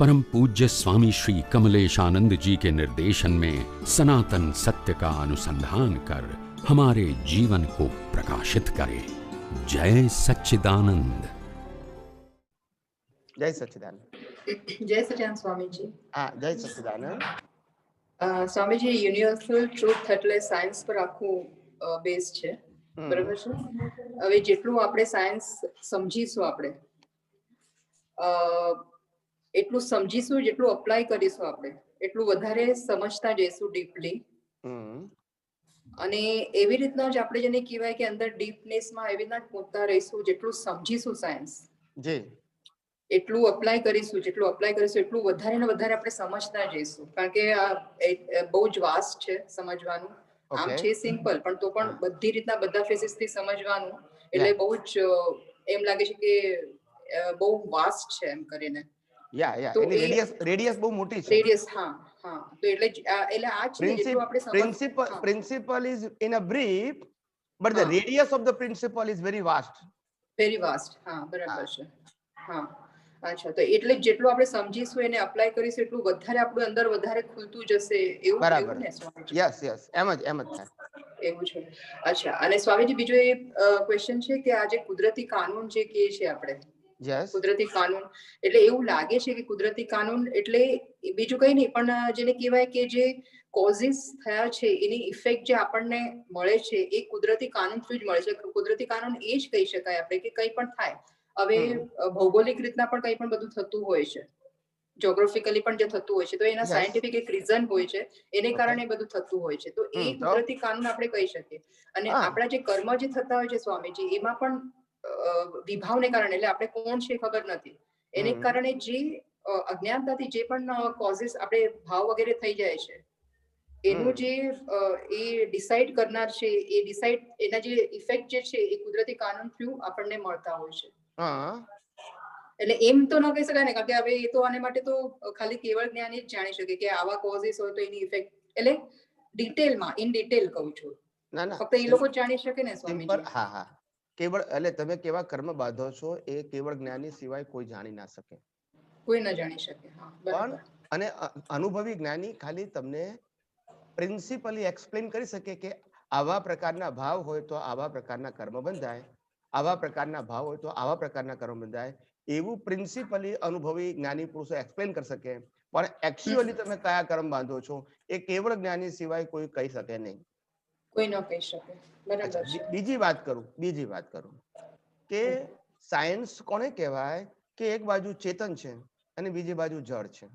परम पूज्य स्वामी श्री कमलेशानंद जी के निर्देशन में सनातन सत्य का अनुसंधान कर हमारे जीवन को प्रकाशित करे जय सच्चिदानंद જય સચ્ચિદાનંદ જય સચિદાન સ્વામીજી હા જય સચ્ચિદાનંદ અ, સ્વામીજી યુનિવર્સલ ટ્રુથ એટલે સાયન્સ પર આખું બેઝ છે હમ. બરાબર છે હવે જેટલું આપણે સાયન્સ સમજીશું આપણે અ, એટલું સમજીશું જેટલું અપ્લાય કરીશું આપણે એટલું વધારે સમજતા જઈશું ડીપલી અને એવી રીતના જ આપણે જેને કહેવાય કે અંદર ડીપનેસમાં એવી રીતના પહોંચતા રહીશું જેટલું સમજીશું સાયન્સ જી. એટલું અપ્લાય કરીશું જેટલું અપ્લાય કરીશું એટલું વધારે ને વધારે આપણે સમજતા જઈશું. કારણ કે આ બહુ જ વાસ્ટ છે સમજવાનું. આમ છે સિમ્પલ પણ તો પણ બધી રીતના બધા ફેસીસથી સમજવાનું. એટલે બહુ જ એમ લાગે છે કે બહુ વાસ્ટ છે એમ કરીને. યા યા તો રેડિયસ રેડિયસ બહુ મોટી છે. રેડિયસ હા હા. તો એટલે એટલે આ છે જેટલું આપણે principle principle is in a very vast હા. બરાબર છે. હા. અચ્છા તો એટલે જેટલું આપણે સમજીશું એને અપ્લાય કરીશું એટલું વધારે આપણું અંદર વધારે ખુલતું જશે એવું બરાબર. એવું યસ યસ એમ જ એમ જ થાય. એવું છે. અચ્છા અને સ્વામીજી બીજો એ ક્વેશ્ચન છે કે આ જે કુદરતી કાનૂન જે કે છે આપણે કુદરતી કાનૂન. એટલે એવું લાગે છે કે કુદરતી કાનૂન એટલે બીજું કઈ નહીં પણ જેને કહેવાય કે જે કોઝિસ થયા છે એની ઇફેક્ટ જે આપણને મળે છે એ કુદરતી કાનૂન થ્રુ જ મળે છે. કુદરતી કાનૂન એ જ કહી શકાય આપણે કે કંઈ પણ થાય. હવે ભૌગોલિક રીતના પણ કંઈ પણ બધું થતું હોય છે. જ્યોગ્રાફિકલી પણ જે થતું હોય છે તો એના સાયન્ટિફિક એક રીઝન હોય છે એને. કારણે બધું થતું હોય છે. તો એ કુદરતી કાનૂન આપણે કહી શકીએ. અને આપણા જે કર્મ જે થતા હોય છે સ્વામીજી એમાં પણ વિભાવને કારણે એટલે આપણે કોણ છે ખબર નથી. એને કારણે જે અજ્ઞાનતાથી જે પણ કોઝિસ આપણે ભાવ વગેરે થઈ જાય છે એનું જે એ ડિસાઈડ કરનાર છે એ ડિસાઈડ એના જે ઇફેક્ટ જે છે એ કુદરતી કાનૂન થ્રુ આપણને મળતા હોય છે. હા. એટલે એમ તો ન કહી શકાય ને કારણ કે હવે એ તો આને માટે તો ખાલી કેવળ જ્ઞાની જ જાણી શકે કે આવા કોઝિસ હોય તો એની ઇફેક્ટ એટલે ડિટેલમાં ઇન ડિટેલ કહું છું. ના ના. ફક્ત એ લોકો જ જાણી શકે ને સ્વામી હા હા. કેવળ એટલે તમે કેવા કર્મ બાંધો છો એ કેવળ જ્ઞાની સિવાય કોઈ જાણી ના શકે. કોઈ ન જાણી શકે પણ અને અનુભવી જ્ઞાની ખાલી તમને પ્રિન્સિપલી એક્સપ્લેન કરી શકે કે આવા પ્રકારના ભાવ હોય તો આવા પ્રકારના કર્મ બંધાય આવા પ્રકારના ભાવ હોય તો આવા પ્રકારના કર્મ બંધાય. એવું પ્રિન્સિપલી અનુભવી જ્ઞાની પુરુષો એક્સપ્લેન કરી શકે. પણ એકચ્યુઅલી તમે કયા કર્મ બાંધો છો એ કેવળ જ્ઞાની સિવાય કોઈ કહી શકે નહીં. કોઈ ન કહી શકે. બરાબર બીજી વાત કરું બીજી વાત કરું. કે સાયન્સ કોને કહેવાય? કે એક બાજુ ચેતન છે અને બીજી બાજુ જળ છે.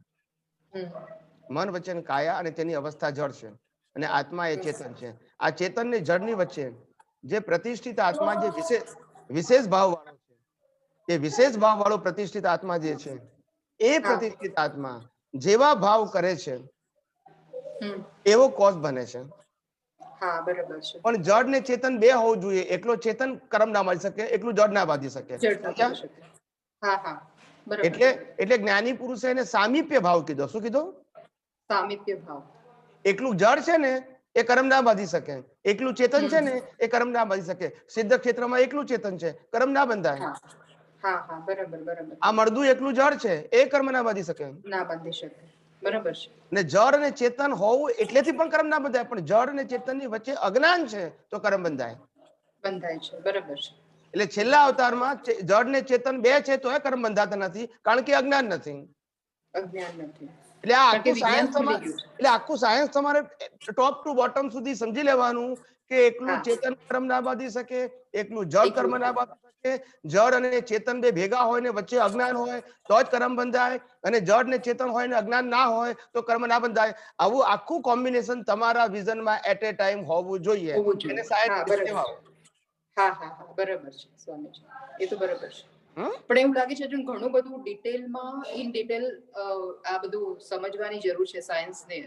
મન વચન કાયા અને તેની અવસ્થા જળ છે અને આત્મા એ ચેતન છે. આ ચેતન ને જળની વચ્ચે જે પ્રતિષ્ઠિત આત્મા જે વિશેષ વિશેષ ભાવ વાળો છે એ વિશેષ ભાવ વાળો પ્રતિષ્ઠિત આત્મા જે છે એ પ્રતિષ્ઠિત આત્મા જેવા ભાવ કરે છે એવો કોઝ બને છે. હા બરાબર છે. પણ જડ ને ચેતન બે હોવું જોઈએ. એકલો ચેતન કર્મ ના બાંધી શકે એકલું જળ ના બાંધી શકે. જડ. હા હા એટલે છે. એટલે જ્ઞાની પુરુષે એને સામીપ્ય ભાવ કીધો. શું કીધો? સામીપ્ય ભાવ. એકલું જડ છે ને એ કર્મ ના બાંધી શકે. એકલું ચેતન છે ને એ કર્મ ના બાંધી શકે. સિદ્ધ ક્ષેત્રમાં એકલું ચેતન છે. કર્મ ના બંધાય. હા હા હા બરાબર બરાબર. આ મળદું એકલું જળ છે એ કર્મ ના બાંધી શકે. ના બાંધી શકે. બરાબર છે. જડ અને ચેતન હોવું એટલેથી પણ કર્મ ના બંધાય પણ જડ અને ચેતનની વચ્ચે અજ્ઞાન છે તો કર્મ બંધાય. બંધાય છે બરાબર છે. એટલે છેલ્લા અવતારમાં જડ ને ચેતન બે છે તો એ કર્મ બંધાતા નથી કારણ કે અજ્ઞાન નથી. અજ્ઞાન નથી. આખું સાયન્સ. એટલે આખું સાયન્સ તમારે ટોપ ટુ બોટમ સુધી સમજી લેવાનું કે એકલું ચેતન કર્મ ના બાંધી શકે એકલું જળ કર્મ ના બાંધી શકે જડ અને ચેતન બે ભેગા હોય ને વચ્ચે અજ્ઞાન હોય તો જ કર્મ બંધાય. અને જડ ને ચેતન હોય ને અજ્ઞાન ના હોય તો કર્મ ના બંધાય. આવું આખું કોમ્બિનેશન તમારા વિઝનમાં એટ એ ટાઈમ હોવું જોઈએ. અને સાહેબ હા, હા બરાબર છે સ્વામીજી. એ તો બરાબર છે. પણ એવું લાગે છે હજુ ઘણું બધું ડિટેલમાં ઇન ડિટેલ આ બધું સમજવાની જરૂર છે સાયન્સ ને.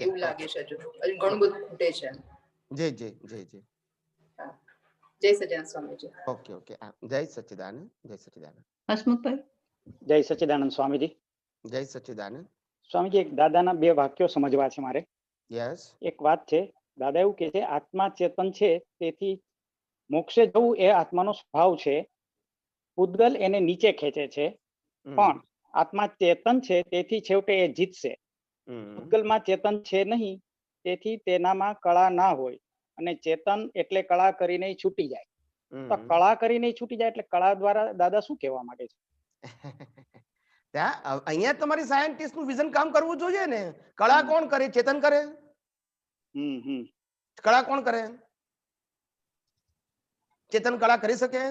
એવું લાગે છે હજુ ઘણું બધું ખૂટે છે. જી જી જી જી. જય સચિદાનંદ સ્વામીજી. Okay okay. જય સચ્ચિદાનંદ જય સચ્ચિદાનંદ હસમુખભાઈ? જય સચ્ચિદાનંદ સ્વામીજી. જય સચ્ચિદાનંદ સ્વામીજી એક દાદાના બે વાક્યો સમજવા છે મારે. યસ. એક વાત છે દાદા એવું કે છે આત્મા ચેતન છે તેથી મોક્ષે જવું એ આત્માનો સ્વભાવ છે. પૂતગલ એને નીચે ખેંચે છે. પણ આત્મા ચેતન છે તેથી છેવટે એ જીતશે. પૂતગલમાં ચેતન છે નહીં તેથી તેનામાં કળા ના હોય. અને ચેતન એટલે કળા કરીને છૂટી જાય. તો કળા કરીને છૂટી જાય એટલે કળા દ્વારા દાદા શું કહેવા માંગે છે? ત્યાં અહીંયા તમારી સાયન્ટિસ્ટનું વિઝન કામ કરવું જોઈએ ને? કળા કોણ કરે? ચેતન કરે? કળા કોણ કરે? ચેતન કળા કરી શકે?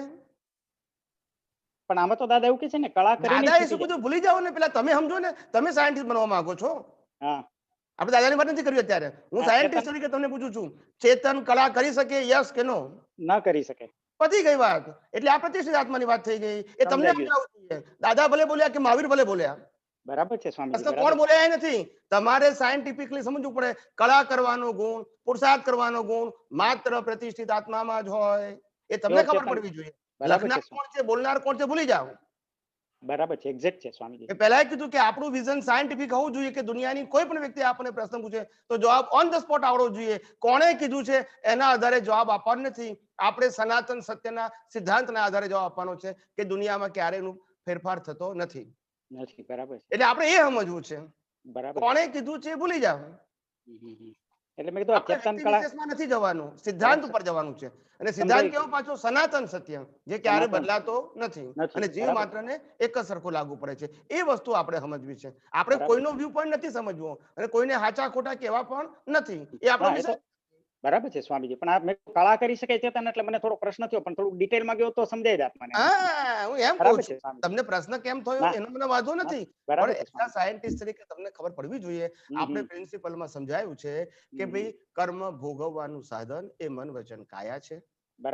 પણ આમાં તો દાદા એવું કે છે ને કળા કરી દાદા એ શું બધું ભૂલી જાઓ ને પેલા તમે સમજો ને. તમે સાયન્ટિસ્ટ બનવા માંગો છો. હા. આપણે દાદાની વાત નથી કર્યું અત્યારે. હું સાયન્ટિસ્ટ તરીકે તમને પૂછું છું ચેતન કળા કરી શકે યસ કે નો ના કરી શકે. પતી ગઈ વાત. એટલે આ પ્રતિષ્ઠિત આત્માની વાત થઈ ગઈ. એ તમને સમજાવવું જોઈએ દાદા ભલે બોલ્યા કે મહાવીર ભલે બોલ્યા. બરાબર છે સ્વામી કોણ બોલ્યા નથી. તમારે સાયન્ટિફિકલી સમજવું પડે. કળા કરવાનો ગુણ પુરુષાર્થ કરવાનો ગુણ માત્ર પ્રતિષ્ઠિત આત્મામાં જ હોય. એ તમને ખબર. પડવી જોઈએ. લખનાર કોણ છે બોલનાર કોણ છે ભૂલી જાઓ. બરાબર છે એક્ઝેક્ટ છે સ્વામીજી. એ પહેલા કીધું કે આપણું વિઝન સાયન્ટિફિક હોવું જોઈએ કે દુનિયાની કોઈ પણ વ્યક્તિ આપણને પ્રશ્ન પૂછે તો જવાબ ઓન ધ સ્પોટ આવડવો જોઈએ. કોણે કીધું છે એના આધારે જવાબ આપવાનો નથી. આપણે સનાતન સત્યના સિદ્ધાંતના આધારે જવાબ આપવાનો છે કે દુનિયામાં ક્યારેયનું ફેરફાર થતો નથી. નથી બરાબર એટલે આપણે એ સમજવું છે. બરાબર. કોણે કીધું છે એ ભૂલી હમ. એટલે મેં કીધું ચેતન કળા નથી જવાનું. સિદ્ધાંત ઉપર જવાનું છે. અને સિદ્ધાંત કેવો પાછો? સનાતન સત્ય જે ક્યારે બદલાતો નથી. અને જીવ બરાબર. માત્ર ને એક જ સરખું લાગુ પડે છે. એ વસ્તુ આપણે સમજવી છે. આપણે કોઈનો વ્યૂ પોઈન્ટ નથી સમજવો. અને કોઈને હાચા ખોટા કેવા પણ નથી. એ આપણો બરાબર છે સ્વામીજી. પણ આ મેં કળા કરી શકે ચેતન એટલે મને થોડો પ્રશ્ન થયો પણ થોડુંક ડિટેલમાં ગયો તો સમજાઈ જાત મને. હા હું એમ કહું છું તમને પ્રશ્ન કેમ થયો એનો મને વાંધો નથી. પણ એક્સ્ટ્રા સાયન્ટિસ્ટ તરીકે તમને ખબર પડવી જોઈએ. આપણે પ્રિન્સિપલમાં સમજાયું છે કે ભાઈ કર્મ ભોગવવાનું સાધન એ મન વચન કાયા છે.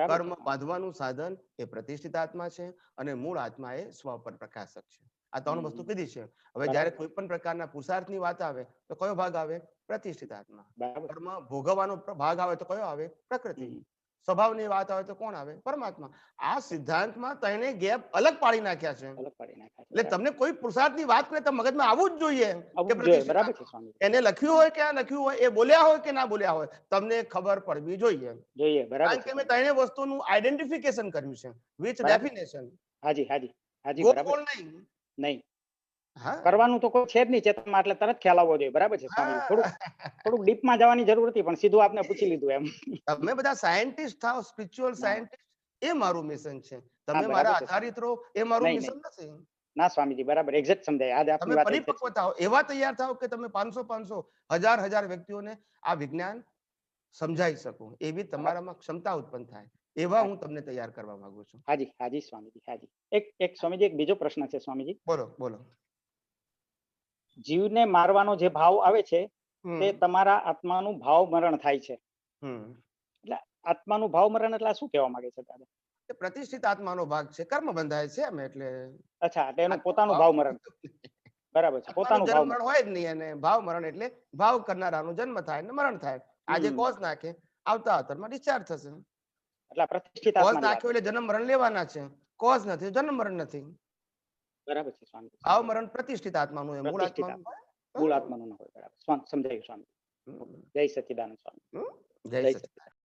કર્મ છે. બાંધવાનું સાધન એ પ્રતિષ્ઠિત આત્મા છે અને મૂળ આત્મા એ સ્વ પર પ્રકાશક છે. આ ત્રણ વસ્તુ કીધી છે. હવે જયારે કોઈ પણ પ્રકારના પુરુષાર્થની વાત આવે તો કયો ભાગ આવે? પ્રતિષ્ઠિત આત્મા. કર્મ ભોગવવાનો ભાગ આવે તો કયો આવે? પ્રકૃતિ. સ્વભાવની વાત આવે તો કોણ આવે? પરમાત્મા. આ સિદ્ધાંતમાં તેને ગેપ અલગ પાડી નાખ્યા છે. એટલે તમને કોઈ પુરુષાર્થની વાત કરે તો મગજમાં આવવું જ જોઈએ આવું કે જ જોઈએ. એને લખ્યું હોય કે આ લખ્યું હોય એ બોલ્યા હોય કે ના બોલ્યા હોય તમને ખબર પડવી જોઈએ. જોઈએ બરાબર કે મેં ત્રણેય વસ્તુનું આઈડેન્ટિફિકેશન કર્યું છે વિચ ડેફિનેશન હાજી હાજી હાજી બરાબર. નહીં. નહીં. કરવાનું તો કોઈ છે જ નહીં ચેતનમાં એટલે તરત ખ્યાલ આવવો જોઈએ. બરાબર છે સ્વામી? થોડું થોડુંક ડીપમાં જવાની જરૂર હતી પણ સીધું આપને પૂછી લીધું એમ. તમે બધા સાયન્ટિસ્ટ થાઓ સ્પિરિચ્યુઅલ સાયન્ટિસ્ટ એ મારું મિશન છે. તમે મારા આધારિત રહો એ મારું મિશન નથી. ના સ્વામીજી બરાબર એક્ઝેક્ટ સમજાય. આજે આપની વાત પરિપક્વ થાઓ. એવા તૈયાર થાઓ કે તમે પાંચસો પાંચસો હજાર હજાર વ્યક્તિઓને આ વિજ્ઞાન સમજાઈ શકો. એવી તમારામાં ક્ષમતા ઉત્પન્ન થાય. એવા હું તમને તૈયાર કરવા માંગુ છું. હાજી હાજી સ્વામીજી હાજી. એક એક સ્વામીજી એક બીજો પ્રશ્ન છે સ્વામીજી. બોલો બોલો. જીવને મારવાનો જે ભાવ આવે છે તે તમારા આત્માનું ભાવ મરણ થાય છે. એટલે આત્માનું ભાવ મરણ એટલે શું કહેવા માંગે છે દાદા? પ્રતિષ્ઠિત આત્માનો ભાગ છે કર્મ બંધાય છે એમ એટલે અચ્છા એટલે એનું પોતાનું ભાવ મરણ. બરાબર છે પોતાનું ભાવ મરણ હોય જ નહીં અને ભાવ મરણ એટલે ભાવ કરનારાનું જન્મ થાય ને મરણ થાય. આજે કોષ નાખે આવતા અવતારમાં ડિસ્ચાર્જ થશે. એટલે પ્રતિષ્ઠિત આત્મા નાખ્યો એટલે જન્મ મરણ લેવાના છે. કોઝ નથી જન્મ મરણ નથી. બરાબર છે સ્વામી. આવ મરણ પ્રતિષ્ઠિત આત્માનું એ મૂળ આત્મા. મૂળ આત્માનું ના હોય બરાબર. સમજાયું સ્વામી. જય સચિદાનંદ સ્વામી. જય જય સચિદાનંદ.